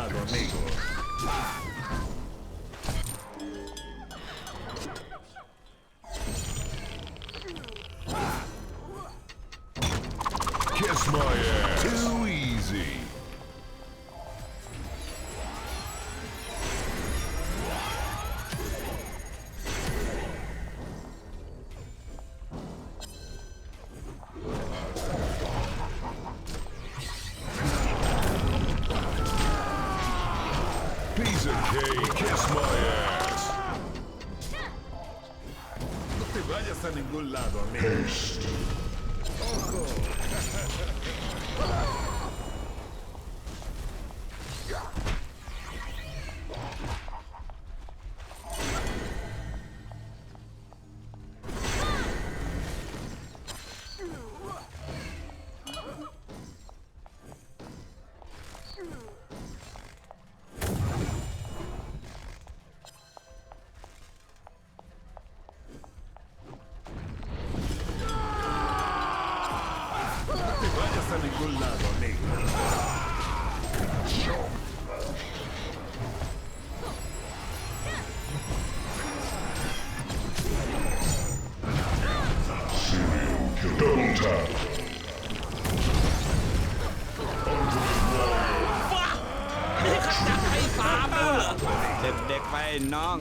a ningún lado, amigo. No te vayas a ningún lado, amigo. Haste. นี่ขจัดไอ้สามแล้วเหรอเด็กๆไปน้อง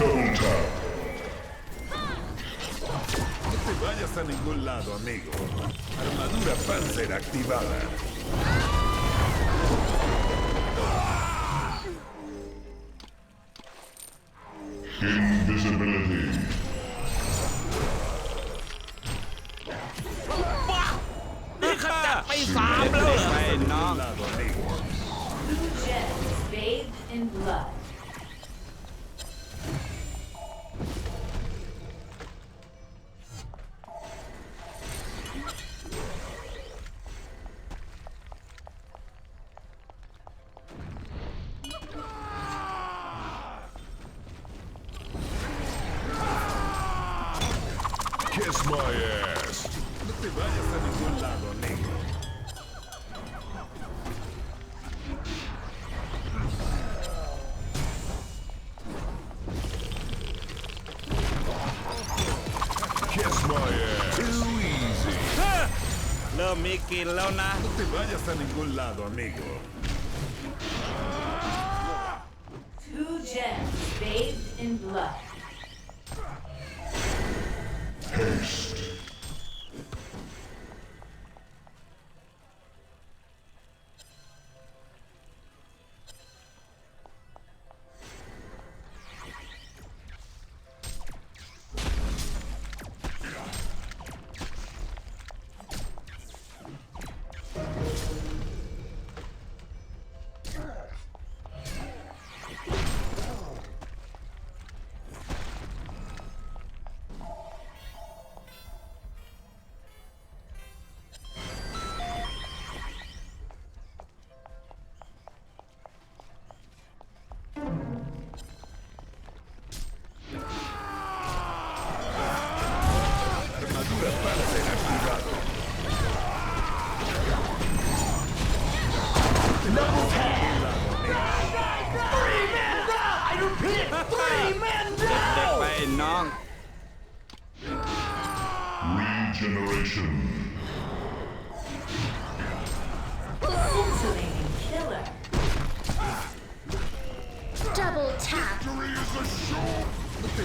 No te vayas a ningún lado, amigo. Armadura Panzer activada. Invisibility. Dead bathed in blood. Kiss my ass. Too easy. เริ่มมีกลินแล้วนะ No te vayas a ningún lado, amigo. Two gems bathed in blood.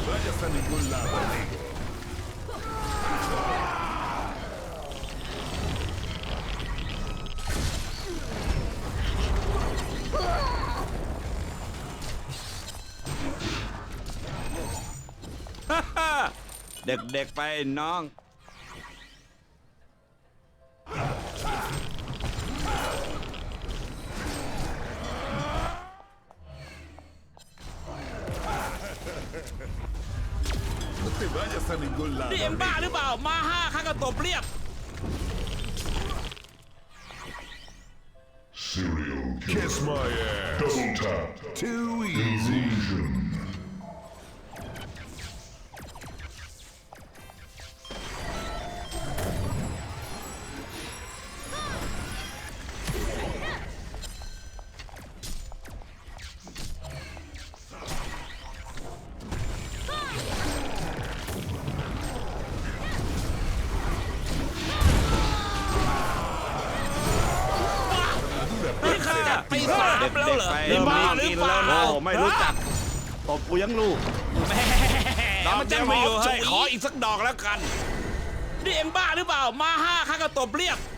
Vayas a ningún lado, amigo. เด็กๆไปน้อง นี่เอ็มบ้า amigo. หรือเปล่า มาห้าข้าก็ตบเรียบ Serial killer. Kiss my ass. นี่บ้าหรือเปล่าโอ้ไม่รู้จักตบกูยังลูกแหม่มันจะมีอยู่ให้ขออีกสักดอกแล้วกันนี่เอ็มบ้าหรือเปล่ามาห้าข้าก็ตบเรียบบ้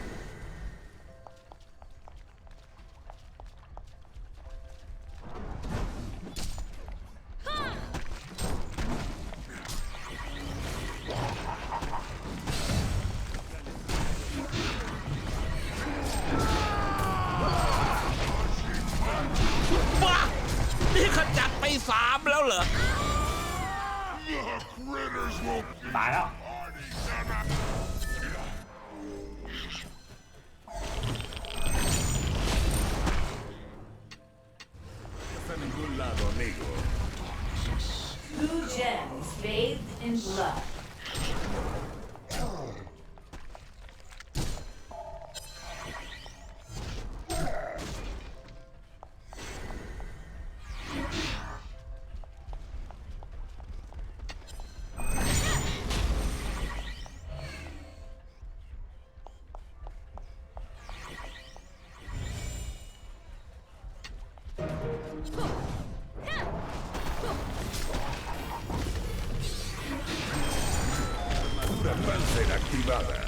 Panzer activada.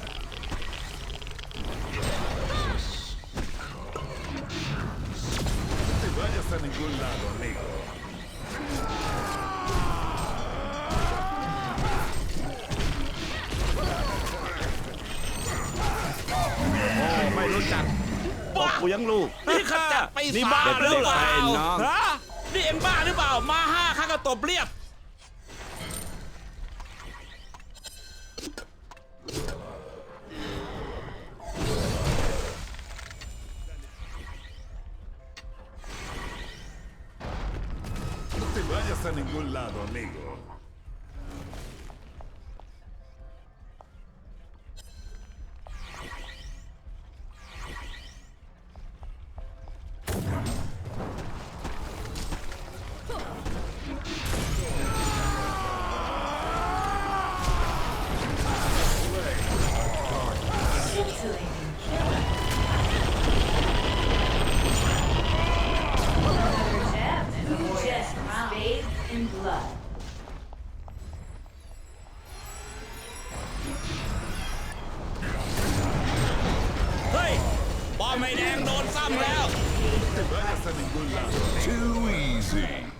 No te vayas a ningún lado, amigo. โอ้ไม่รู้จักตบกูยังลูก นี่ขจัดไปนี่สาบ้ามหรือเปล่าเด็กๆไปน้อง ฮะนี่เอ็มบ้าหรือเปล่า มาห้าข้าก็ตบเรียบ a ningún lado, amigo. ไม่แดงโดนซ้ำแล้ว Too easy.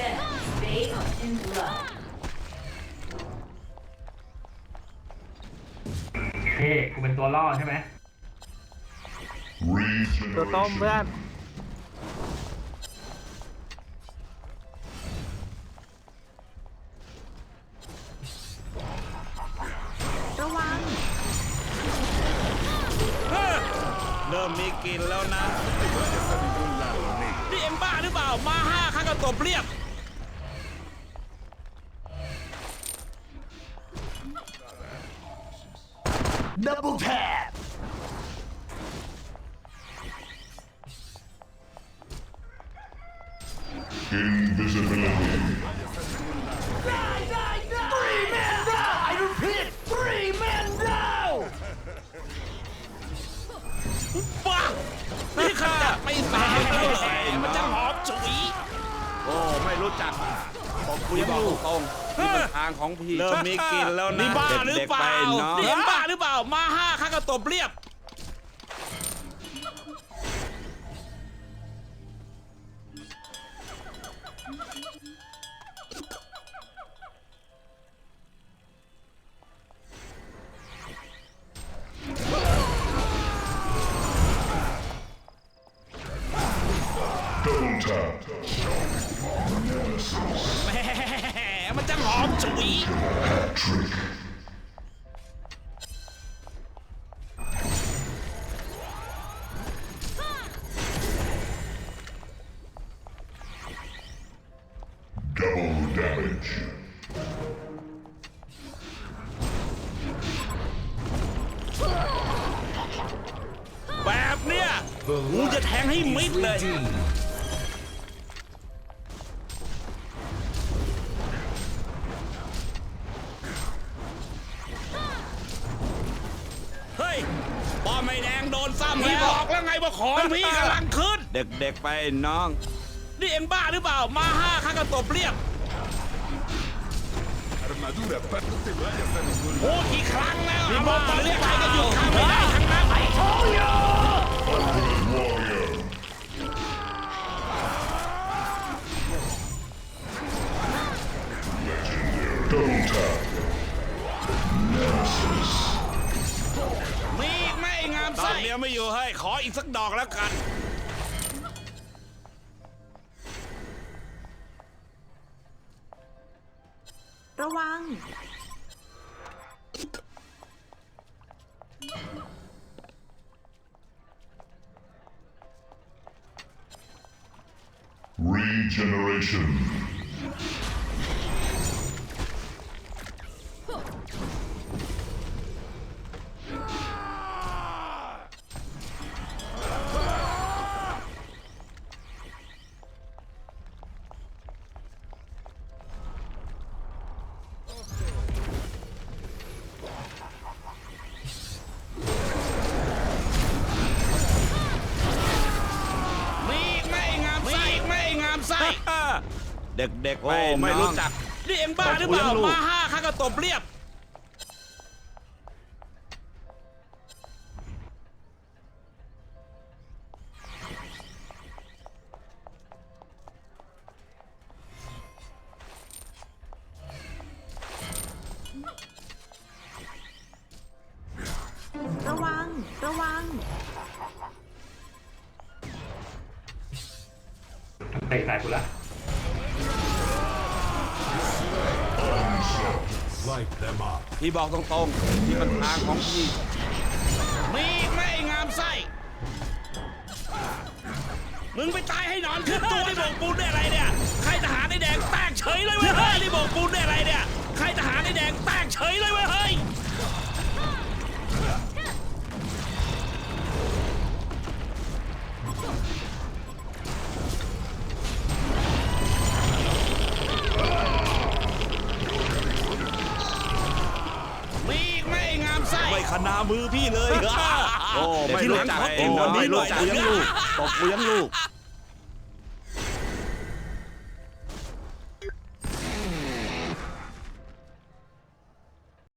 แล้วเหรอ Gems bathed in blood. เท่กูเป็นตัวล่อใช่ไหมตัวต้ม Regeneration. เพื่อน ระวัง เริ่มมีกลินแล้วนะ Vayas a ningún lado, amigo. นี่เอ็งบ้าหรือเปล่า มาห้าข้าก็ตบเรียบ Invisibility. I repeat, three men down! บ้านี่ข้ ตบกูยังลูกตรงนี่เป็นทางของพี่ เริ่มมีกลินแล้วนะนี่บ้าหรือเด็กเปๆไปล่าน้องนี่เอ็งบ้าหรือเปล่า มาห้าข้าก็ตบเรียบ มมันจะหอมฉุย Trick. Double damage. แบบเนี้ยกูจะแทงให้มิดเลย ของพี่กำลังขึ้น เด็กๆไปน้อง นี่เอ็งบ้าหรือเปล่า มาห้าข้าก็ตบเรียบ Armadura, pa- no te vayas a ningún โอ้ lado. กี่ครั้งแล้วอาบอกมาเรียกใครก็หยุดข้าไม่ได้ทั้งนั้น Warrior. งามตอไส้นเดียวไม่อยู่ให้ยขออีกสักดอกแล้วกัน ระวัง Regeneration. เด็กๆไปโอ้ ไม่น้องรู้จัก นี่เอ็งบ้าหรือเปล่าตบกูยังลูกมาห้าข้าก็ตบเรียบ ระวัง ระวัง เตะใส่กูละ พี่บอกตรงๆนี่เป็นทางของพี่ มีอีกไหม่งามไส้ มึงไปตายให้หนอนขึ้นตัวนี่โบกปูนได้อะไรเนี่ยใครทหารไอ้แดงแตกเฉยเลยเว้ยเฮ้ยนี่โบกปูนได้อะไรเนี่ยใครทหารไอ้แดงแตกเฉยเลยเว้ยเฮ้ย ม่ขนามือพี่เลย โอ้ไม่รู้จักเดี๋ยวทีหลังขอเองตัวไม่รู้หน่อยจักกูยังลูกตบกูยังลูก